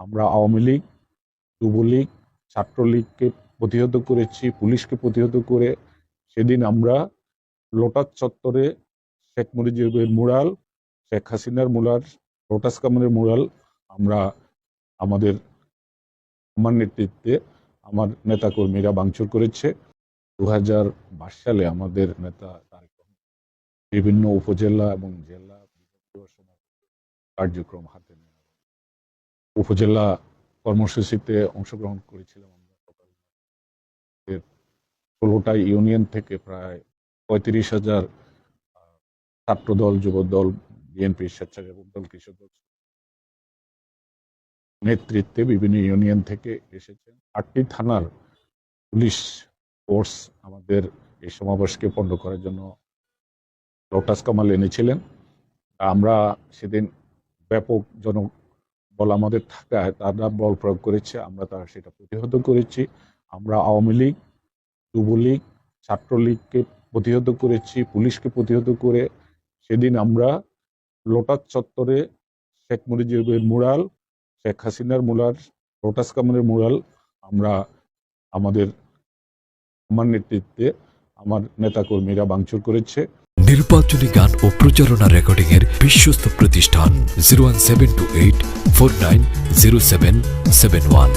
আমরা আওয়ামী লীগ, যুবলীগ, ছাত্রলীগকে প্রতিহত করেছি, পুলিশকে প্রতিহত করে সেদিন আমরা লোটাস চত্বরে শেখ মুজিবের মুরাল শেখ হাসিনার মুরাল লোটাস কামানের মুরাল আমরা আমাদের আমার নেতৃত্বে আমার নেতাকর্মীরা ভাঙচুর করেছে। দু হাজার সালে আমাদের নেতা তারেক বিভিন্ন উপজেলা এবং জেলা কার্যক্রম হাতে নেয় উপজেলা কর্মসূচিতে অংশগ্রহণ করেছিলাম আমরা ষোলোটা ইউনিয়ন থেকে প্রায় পঁয়ত্রিশ হাজার ছাত্রদল, যুবদল বিএনপি স্বেচ্ছাসেবক দল, কৃষক দল নেতৃত্বে বিভিন্ন ইউনিয়ন থেকে এসেছেন। আটটি থানার পুলিশ ফোর্স আমাদের এই সমাবেশকে পণ্ড করার জন্য লোটাস কামাল এনেছিলেন। আমরা সেদিন ব্যাপক জন বল আমাদের থাকায় তারা বল প্রয়োগ করেছে, আমরা তারা সেটা প্রতিহত করেছি। আমরা আওয়ামী লীগ, যুবলীগ, ছাত্রলীগকে প্রতিহত করেছি, পুলিশকে প্রতিহত করে সেদিন আমরা লোটাস চত্বরে শেখ মুজিবের মুরাল, শেখ হাসিনার মুরাল, লোটাস কামানের মুরাল আমরা আমাদের আমার নেতৃত্বে আমার নেতাকর্মীরা ভাঙচুর করেছে। নির্বাচনী গান ও প্রচারণা রেকর্ডিং এর বিশ্বস্ত প্রতিষ্ঠান zero one seven two eight four nine zero seven seven one.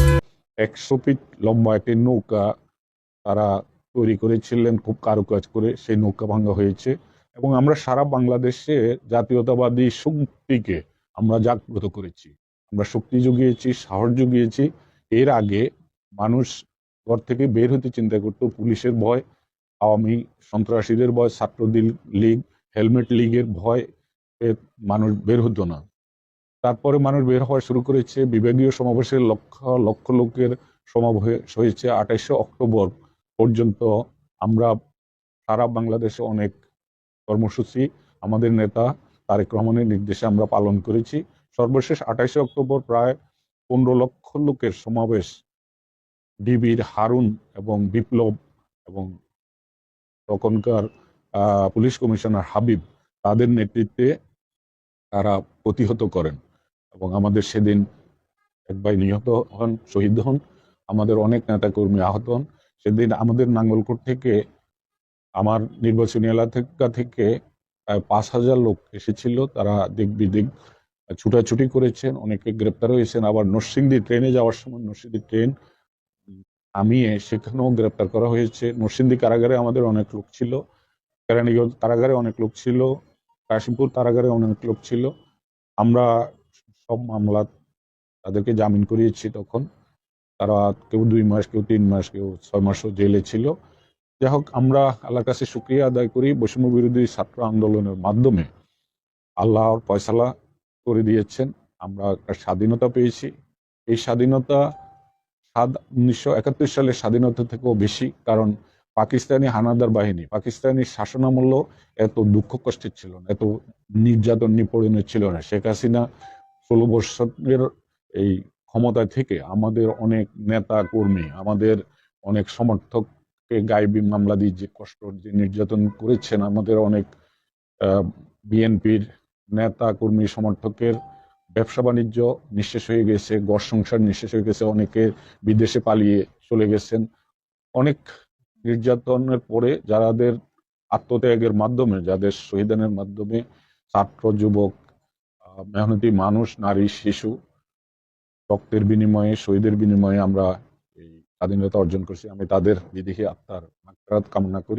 একশো ফিট লম্বা একটি নৌকা তারা তৈরি করেছিলেন, খুব কারুকাজ করে সেই নৌকা ভাঙ্গা হয়েছে এবং আমরা সারা বাংলাদেশে জাতীয়তাবাদী শক্তিকে আমরা জাগ্রত করেছি। আমরা শক্তি জুগিয়েছি, সাহস জুগিয়েছি। এর আগে মানুষ ঘর থেকে বের হতে চিন্তা করতো, পুলিশের ভয় আওয়ামী সন্ত্রাসীদের ভয় ছাত্রদল লীগ, হেলমেট লীগের ভয় মানুষ বের হতো না। তারপরে মানুষ বের হওয়া শুরু করেছে, বিভাগীয় সমাবেশের লক্ষ লক্ষ লোকের সমাবেশ হয়েছে আঠাইশে অক্টোবর পর্যন্ত। আমরা সারা বাংলাদেশে অনেক কর্মসূচি, আমাদের নেতা তারেক রহমানের নির্দেশে আমরা পালন করেছি। সর্বশেষ আঠাইশে অক্টোবর প্রায় পনেরো লক্ষ লোকের সমাবেশ। ডিবির হারুন এবং বিপ্লব এবং তখনকার পুলিশ কমিশনার হাবিব তাদের নেতৃত্বে তারা প্রতিহত করেন এবং আমাদের সেদিন এক ভাই নিহত হন, শহীদ হন, আমাদের অনেক নেতাকর্মী আহত হন। সেদিন আমাদের নাঙ্গলকোট থেকে, আমার নির্বাচনী এলাকা থেকে প্রায় পাঁচ হাজার লোক এসেছিল। তারা দিক বিদিক ছুটাছুটি করেছেন, অনেকে গ্রেপ্তার হয়েছেন। আবার নরসিংদী ট্রেনে যাওয়ার সময় নরসিংদী ট্রেন থামিয়ে সেখানেও গ্রেপ্তার করা হয়েছে। নরসিংদী কারাগারে আমাদের অনেক লোক ছিল। কেরানীগঞ্জ কারাগারে অনেক লোক ছিল। কাশিমপুর কারাগারে অনেক লোক ছিল। আমরা সব মামলা তাদেরকে জামিন করিয়েছি তখন। তারা কেউ দুই মাস, কেউ তিন মাস, কেউ ছয় মাসও জেলে ছিল। যাই হোক, আমরা আল্লাহর কাছে শুক্রিয়া আদায় করি বৈষম্য বিরোধী ছাত্র আন্দোলনের মাধ্যমে। আল্লাহর ফয়সালা করে দিয়েছেন। আমরা একটা স্বাধীনতা পেয়েছি। এই স্বাধীনতা সাদ উনিশশো একাত্তর স্বাধীনতা থেকেও বেশি, কারণ পাকিস্তানি হানাদার বাহিনী, পাকিস্তানি শাসনামূল্য এত দুঃখ কষ্টের ছিল না, এত নির্যাতন নিপীড়নের ছিল না। শেখ হাসিনা ষোলো বৎসরের এই ক্ষমতায় থেকে আমাদের অনেক নেতা কর্মী আমাদের অনেক সমর্থককে গায়েবী মামলা দিয়ে যে কষ্ট, যে নির্যাতন করেছেন, আমাদের অনেক বিএনপির নেতা কর্মী সমর্থকের ব্যবসা বাণিজ্য নিঃশেষ হয়ে গেছে গড় সংসার নিঃশেষ হয়ে গেছে, অনেকে বিদেশে পালিয়ে চলে গেছেন। অনেক নির্যাতনের পরে যাদের আত্মত্যাগের মাধ্যমে, যাদের শহীদানের মাধ্যমে ছাত্র, যুবক মেহনতি মানুষ, নারী, শিশু রক্তের বিনিময়ে, শহীদের বিনিময়ে আমরা এই স্বাধীনতা অর্জন করছি। আমি তাদের বিদেহী আত্মার কামনা করি।